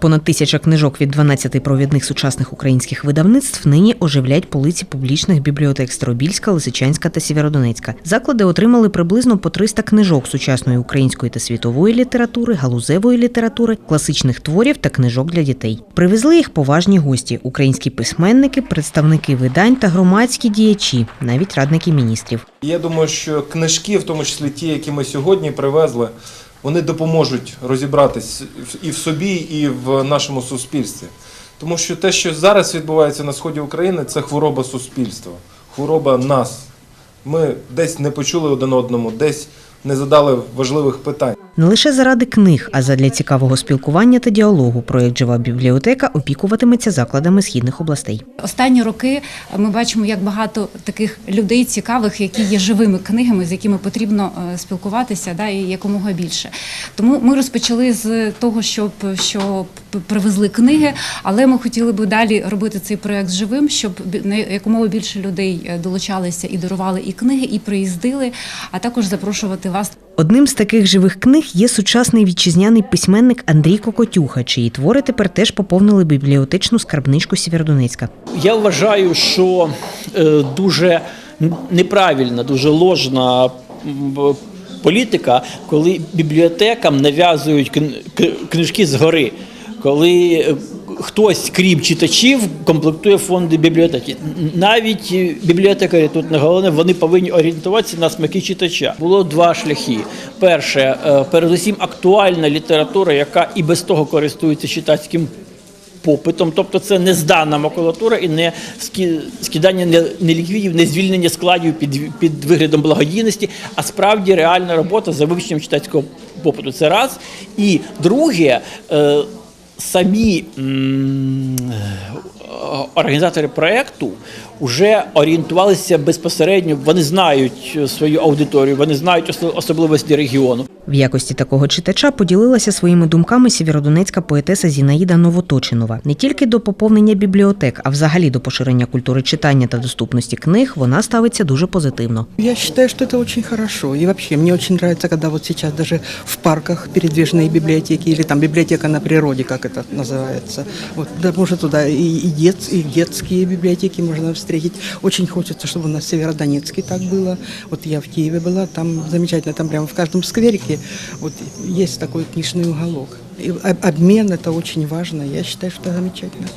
Понад тисяча книжок від 12 провідних сучасних українських видавництв нині оживлять полиці публічних бібліотек Старобільська, Лисичанська та Сєвєродонецька. Заклади отримали приблизно по 300 книжок сучасної української та світової літератури, галузевої літератури, класичних творів та книжок для дітей. Привезли їх поважні гості: українські письменники, представники видань та громадські діячі, навіть радники міністрів. Я думаю, що книжки, в тому числі ті, які ми сьогодні привезли, вони допоможуть розібратись і в собі, і в нашому суспільстві. Тому що те, що зараз відбувається на сході України, це хвороба суспільства, хвороба нас. Ми десь не почули один одному, десь не задали важливих питань. Не лише заради книг, а задля цікавого спілкування та діалогу проєкт Жива бібліотека опікуватиметься закладами східних областей. Останні роки ми бачимо, як багато таких людей цікавих, які є живими книгами, з якими потрібно е, спілкуватися, да, і якомога більше. Тому ми розпочали з того, щоб що п- привезли книги, але ми хотіли би далі робити цей проект живим, щоб на якомога більше людей е, долучалися і дарували і книги, і приїздили, а також запрошувати вас Одним з таких живих книг є сучасний вітчизняний письменник Андрій Кокотюха, чиї твори тепер теж поповнили бібліотечну скарбничку Сєвєродонецька. Я вважаю, що е, дуже неправильна, дуже ложна політика, коли бібліотекам нав'язують книжки згори, коли е, хтось, крім читачів, комплектує фонди бібліотеки. Навіть е, бібліотекарі тут не головне, вони повинні орієнтуватися на смаки читача. Було два шляхи. Перше, е, передусім актуальна література, яка і без того користується читацьким попитом, тобто це не здана макулатура і не скидання не- неліквідів, не звільнення складів під, під виглядом благодійності, а справді реальна робота за вивченням читацького попиту. Це раз. І друге, самі м, організатори проєкту вже орієнтувалися безпосередньо, вони знають свою аудиторію, вони знають ос- особливості регіону. В якості такого читача поділилася своїми думками сєвєродонецька поетеса Зінаїда Новоточинова. Не тільки до поповнення бібліотек, а взагалі до поширення культури читання та доступності книг вона ставиться дуже позитивно. Я считаю, что это очень хорошо. И вообще, мне очень нравится, когда вот сейчас даже в парках передвижные библиотеки или там библиотека на природе, как это называется. Вот, да, может туда и, и, дет, и детские библиотеки можно встретить. Очень хочется, чтобы у нас в Северодонецке так было. Вот я в Киеве была, там замечательно, там прямо в каждом скверике вот есть такой книжный уголок. И об- обмен это очень важно. Я считаю, что это замечательно.